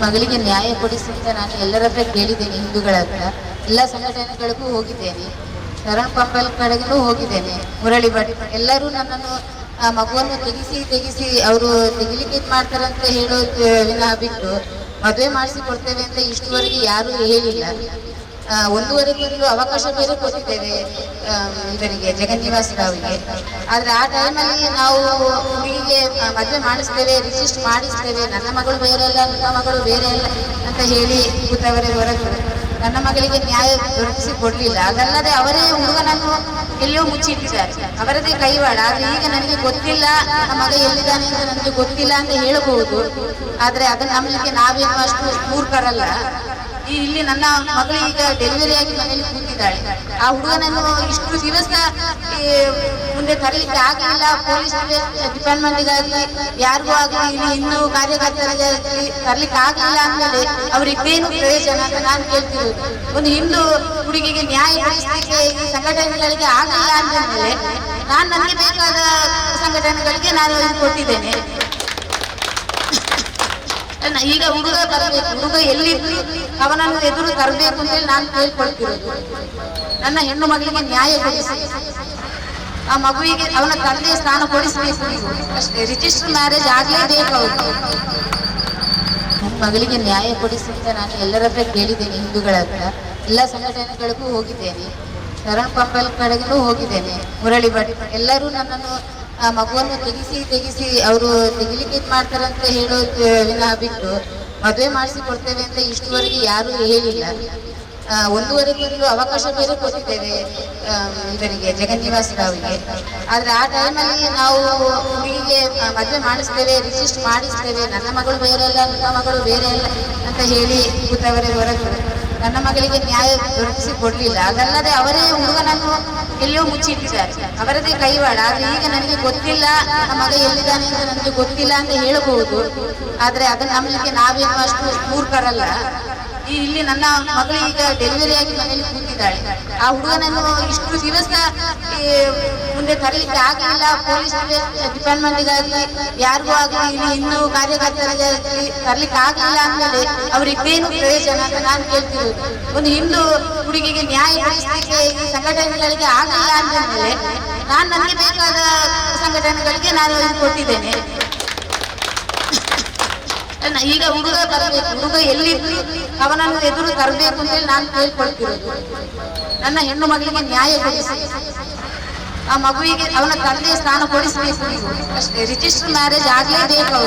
ಮಗಳಿಗೆ ನ್ಯಾಯ ಕೊಡಿಸಿ ಅಂತ ನಾನು ಎಲ್ಲರ ಹತ್ರ ಕೇಳಿದ್ದೇನೆ ಹಿಂದೂಗಳ ಹತ್ರ. ಎಲ್ಲ ಸಂಘಟನೆಗಳಿಗೂ ಹೋಗಿದ್ದೇನೆ. ಶರಣ ಪಂಪಲ್ ಕಡೆಗೂ ಹೋಗಿದ್ದೇನೆ. ಮುರಳಿ ಭಟ್. ಎಲ್ಲರೂ ನನ್ನನ್ನು, ಆ, ಮಗುವನ್ನು ತೆಗೆಸಿ ತೆಗೆಸಿ ಅವರು ತೆಗಿಲಿಕ್ಕೆ ಮಾಡ್ತಾರಂತ ಹೇಳೋದು ವಿನಃ ಬಿಟ್ಟು ಮದುವೆ ಮಾಡಿಸಿ ಕೊಡ್ತೇವೆ ಅಂತ ಇಷ್ಟುವರೆಗೆ ಯಾರೂ ಹೇಳಿಲ್ಲ. ಒಂದೂವರೆ ತಿಂಗಳು ಅವಕಾಶ ಬೇರೆ ಕೊಟ್ಟಿದ್ದೇವೆ ಆ, ಇವರಿಗೆ ಜಗನ್ನಿವಾಸ್ ರಾವ್ಗೆ ಆದ್ರೆ ಆ ಟೈಮಲ್ಲಿ ನಾವು ಹುಡುಗಿಗೆ ಮದುವೆ ಮಾಡಿಸ್ತೇವೆ ರಿಜಿಸ್ಟರ್ ಮಾಡಿಸ್ತೇವೆ. ನನ್ನ ಮಗಳು ಬೇರೆ ಅಲ್ಲ ನನ್ನ ಮಗಳು ಬೇರೆ ಅಲ್ಲ ಅಂತ ಹೇಳಿ ಕೂತವರೇ ಹೊರತು ನನ್ನ ಮಗಳಿಗೆ ನ್ಯಾಯ ದೊರಕಿಸಿ ಕೊಡ್ಲಿಲ್ಲ. ಅದಲ್ಲದೆ ಅವರೇ ಹುಡುಗನನ್ನು ಎಲ್ಲಿಯೋ ಮುಚ್ಚಿಟ್ಟಿದ್ದಾರೆ. ಅವರದೇ ಕೈವಾಡ. ಆದ್ರೆ ಈಗ ನನಗೆ ಗೊತ್ತಿಲ್ಲ ನಮ್ಮ ಮಗ ಎಲ್ಲಿದ್ದಾನೆ ಅಂತ ನನಗೆ ಗೊತ್ತಿಲ್ಲ ಅಂತ ಹೇಳಬಹುದು. ಆದ್ರೆ ಅದನ್ನ ನಂಬಲಿಕ್ಕೆ ನಾವೇನು ಅಷ್ಟು ಮೂರ್ಖರಲ್ಲ. ಇಲ್ಲಿ ನನ್ನ ಮಗಳು ಈಗ ಡೆಲಿವರಿ ಆಗಿ ಮನೆಯಲ್ಲಿ ಕೂತಿದ್ದಾಳೆ. ಆ ಹುಡುಗನನ್ನು ಇಷ್ಟು ದಿವಸ ಮುಂದೆ ತರಲಿಕ್ಕೆ ಆಗಲಿಲ್ಲ. ಪೊಲೀಸ್ ಡಿಪಾರ್ಟ್ಮೆಂಟ್ಗಾಗಲಿ ಯಾರಿಗೂ ಆಗಲಿ ಇಲ್ಲಿ ಇನ್ನೂ ಕಾರ್ಯಕರ್ತರ ತರಲಿಕ್ಕೆ ಆಗಲಿಲ್ಲ ಅಂದ್ಮೇಲೆ ಅವ್ರಿಗೇನು ಪ್ರಯೋಜನ ಅಂತ ನಾನು ಕೇಳ್ತಿರೋದು. ಒಂದು ಹಿಂದೂ ಹುಡುಗಿಗೆ ನ್ಯಾಯ ಈ ಸಂಘಟನೆಗಳಿಗೆ ಆಗಲಿಲ್ಲ ಅಂದ್ಮೇಲೆ ನಾನು ನನಗೆ ಬೇಕಾದ ಸಂಘಟನೆಗಳಿಗೆ ನಾನು ಕೊಟ್ಟಿದ್ದೇನೆ. ಈಗ ಹುಡುಗ ಬರಬೇಕು ಹುಡುಗ ಎಲ್ಲಿದ್ರು ಅವನನ್ನು ಎದುರು ತರಬೇಕು ಅಂತೇಳಿ ನಾನು ಕೇಳ್ಕೊಳ್ತಿರೋದು. ನನ್ನ ಹೆಣ್ಣು ಮಗಳಿಗೆ ನ್ಯಾಯ ಕೊಡಿಸಿ. ಆ ಮಗುವಿಗೆ ಅವನ ತಂದೆ ಸ್ಥಾನ ಕೊಡಿಸಬೇಕು ಅಷ್ಟೇ ರಿಜಿಸ್ಟರ್ ಮ್ಯಾರೇಜ್ ಆಗಲೇಬೇಕು ಅವರು. ಮಗಳಿಗೆ ನ್ಯಾಯ ಕೊಡಿಸಿ ಅಂತ ನಾನು ಎಲ್ಲರ ಹತ್ರ ಕೇಳಿದ್ದೇನೆ ಹಿಂದೂಗಳ ಹತ್ರ. ಎಲ್ಲ ಸಂಘಟನೆಗಳಿಗೂ ಹೋಗಿದ್ದೇನೆ. ಶರಣ್ ಪಂಪಲ್ ಕಡೆಗೂ ಹೋಗಿದ್ದೇನೆ. ಮುರಳಿ ಎಲ್ಲರೂ ನನ್ನನ್ನು ಆ ಮಗುವನ್ನು ತೆಗಿಸಿ ತೆಗಿಸಿ ಅವರು ತೆಗಿಲಿಕ್ಕೆ ಇದು ಮಾಡ್ತಾರಂತ ಹೇಳೋದು ವಿನಃ ಬಿಟ್ಟು ಮದುವೆ ಮಾಡಿಸಿ ಕೊಡ್ತೇವೆ ಅಂತ ಇಷ್ಟುವರೆಗೆ ಯಾರೂ ಹೇಳಿಲ್ಲ. ಒಂದೂವರೆ ತಿಂಗಳು ಅವಕಾಶ ಬೇರೆ ಕೊಟ್ಟಿದ್ದೇವೆ ಇದರಿಗೆ, ಜಗನ್ನಿವಾಸ್ ರಾವ್ಗೆ. ಆದ್ರೆ ಆ ಟೈಮಲ್ಲಿ ನಾವು ಹುಡುಗಿಗೆ ಮದುವೆ ಮಾಡಿಸ್ತೇವೆ ರಿಜಿಸ್ಟರ್ ಮಾಡಿಸ್ತೇವೆ. ನನ್ನ ಮಗಳು ಬೇರೆ ಅಲ್ಲ ನನ್ನ ಮಗಳು ಬೇರೆ ಅಲ್ಲ ಅಂತ ಹೇಳಿ ಕೂತವರೇ ಹೊರತು. ನನ್ನ ಮಗಳಿಗೆ ನ್ಯಾಯ ದೊರಕಿಸಿ ಕೊಡಲಿಲ್ಲ ಅದಲ್ಲದೆ ಅವರೇ ಹುಡುಗನನ್ನು ಎಲ್ಲೋ ಮುಚ್ಚಿಟ್ಟಿದ್ದಾರೆ. ಅವರದೇ ಕೈವಾಡ. ಆದರೆ ಈಗ ನನಗೆ ಗೊತ್ತಿಲ್ಲ. ನನ್ನ ಮಗ ಎಲ್ಲಿದ್ದಾನೆ ಅಂತ ನನಗೆ ಗೊತ್ತಿಲ್ಲ ಅಂತ ಹೇಳಬಹುದು. ಆದರೆ ಅದನ್ನ ನಂಬಲಿಕ್ಕೆ ನಾವೇನು ಅಷ್ಟು ಮೂರ್ಖರಲ್ಲ. ಇಲ್ಲಿ ನನ್ನ ಮಗಳು ಈಗ ಡೆಲಿವರಿ ಆಗಿ ಮನೆಯಲ್ಲಿ ಕೂತಿದ್ದಾಳೆ. ಆ ಹುಡುಗನನ್ನು ಇಷ್ಟು ದಿವಸ ಮುಂದೆ ತರಲಿಕ್ಕೆ ಆಗಲಿಲ್ಲ. ಪೊಲೀಸ್ ಡಿಪಾರ್ಟ್ಮೆಂಟ್ಗಾಗಲಿ ಯಾರಿಗೂ ಆಗಲಿ ಇಲ್ಲಿ ಇನ್ನೂ ಕಾರ್ಯಕರ್ತರ ತರಲಿಕ್ಕೆ ಆಗಲಿಲ್ಲ ಅಂದ್ಮೇಲೆ ಅವ್ರಿಗೇನು ಪ್ರಯೋಜನ ಅಂತ ನಾನು ಕೇಳ್ತಿರೋದು. ಒಂದು ಹಿಂದೂ ಹುಡುಗಿಗೆ ನ್ಯಾಯ ಈ ಸಂಘಟನೆಗಳಿಗೆ ಆಗಲಿಲ್ಲ ಅಂದ್ಮೇಲೆ ನಾನು ನನಗೆ ಬೇಕಾದ ಸಂಘಟನೆಗಳಿಗೆ ನಾನು ಕೊಟ್ಟಿದ್ದೇನೆ. ಈಗ ಹುಡುಗ ಬರಬೇಕು ಹುಡುಗ ಎಲ್ಲಿದ್ರು ಅವನನ್ನು ಎದುರು ತರಬೇಕು ಅಂತೇಳಿ ನಾನು ಕೇಳ್ಕೊಳ್ತಿರೋದು. ನನ್ನ ಹೆಣ್ಣು ಮಗಳಿಗೆ ನ್ಯಾಯ ಕೊಡಿಸಿ. ಆ ಮಗುವಿಗೆ ಅವನ ತಂದೆ ಸ್ಥಾನ ಕೊಡಿಸಬೇಕು ಅಷ್ಟೇ ರಿಜಿಸ್ಟರ್ ಮ್ಯಾರೇಜ್ ಆಗಲೇಬೇಕು